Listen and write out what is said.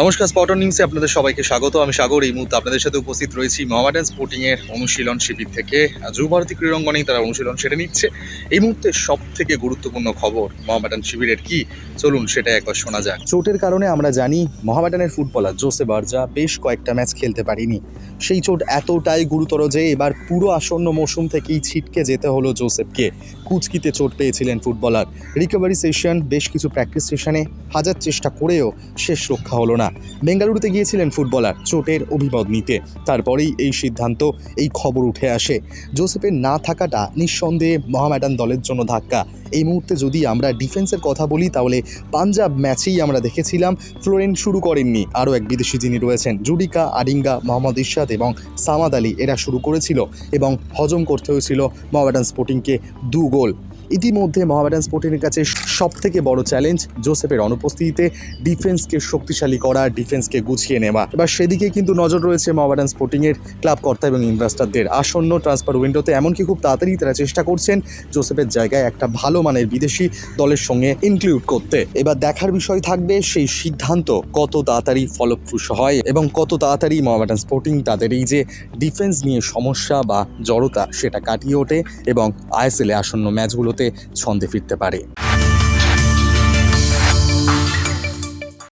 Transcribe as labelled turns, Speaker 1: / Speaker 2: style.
Speaker 1: নমস্কার স্পটন নিউজে আপনাদের সবাইকে স্বাগত। আমি সাগর, এই মুহূর্তে আপনাদের সাথে উপস্থিত রয়েছি মোহামেডান স্পোর্টিং এর অনুশীলন শিবির থেকে। যুবভারতী ক্রীড়াঙ্গনেই তারা অনুশীলন সেরে নিচ্ছে। এই মুহূর্তে সব থেকে গুরুত্বপূর্ণ খবর মোহামেডান শিবিরের কি? চলুন সেটা একবার শোনা যাক। চোটের কারণে আমরা জানি মোহামেডানের ফুটবলার জোসে বার্জা বেশ কয়েকটা ম্যাচ খেলতে পারিনি। সেই চোট এতটাই গুরুতর যে এবার পুরো আসন্ন মৌসুম থেকেই ছিটকে যেতে হলো জোসেফকে। কুচকিতে চোট পেয়েছিলেন ফুটবলার। রিকভারি সেশন বেশ কিছু প্র্যাকটিস সেশনে হাজার চেষ্টা করেও শেষ রক্ষা হলো না। বেঙ্গালুরুতে গিয়েছিলেন ফুটবলার চোটের অভিমত নিতে। তারপরেই এই সিদ্ধান্ত, এই খবর উঠে আসে। জোসেফের না থাকাটা নিঃসন্দেহে মহামেডান দলের জন্য ধাক্কা। এই মুহূর্তে যদি আমরা ডিফেন্সের কথা বলি, তাহলে পাঞ্জাব ম্যাচেই আমরা দেখেছিলাম ফ্লোরেন শুরু করেননি। আরও এক বিদেশি যিনি রয়েছেন, জুডিকা আডিঙ্গা মোহাম্মদ ইরশাদ এবং সামাদ আলী। এরা শুরু করেছিল এবং হজম করতে হয়েছিল মহামেডান স্পোর্টিংকে দু গোল। ইতিমধ্যে মহামেডান স্পোর্টিংয়ের কাছে সব থেকে বড় চ্যালেঞ্জ জোসেফের অনুপস্থিতিতে ডিফেন্সকে শক্তিশালী করা ডিফেন্সকে গুছিয়ে নেওয়া। এবার সেদিকে কিন্তু নজর রয়েছে মহামেডান স্পোর্টিংয়ের ক্লাব কর্তা এবং ইনভেস্টারদের আসন্ন ট্রান্সফার উইন্ডোতে এমনকি খুব তাড়াতাড়ি তারা চেষ্টা করছেন জোসেফের জায়গায় একটা ভালো মানের বিদেশি দলের সঙ্গে ইনক্লুড করতে। এবার দেখার বিষয় থাকবে সেই সিদ্ধান্ত, কত তাড়াতাড়ি ফলপ্রসূ হয় এবং কত তাড়াতাড়ি মহামেডান স্পোর্টিং তাদের এই যে ডিফেন্স নিয়ে সমস্যা বা জড়তা, সেটা কাটিয়ে ওঠে এবং আইএসএলে আসন্ন ম্যাচগুলোতে ছন্দে ফিরতে পারে।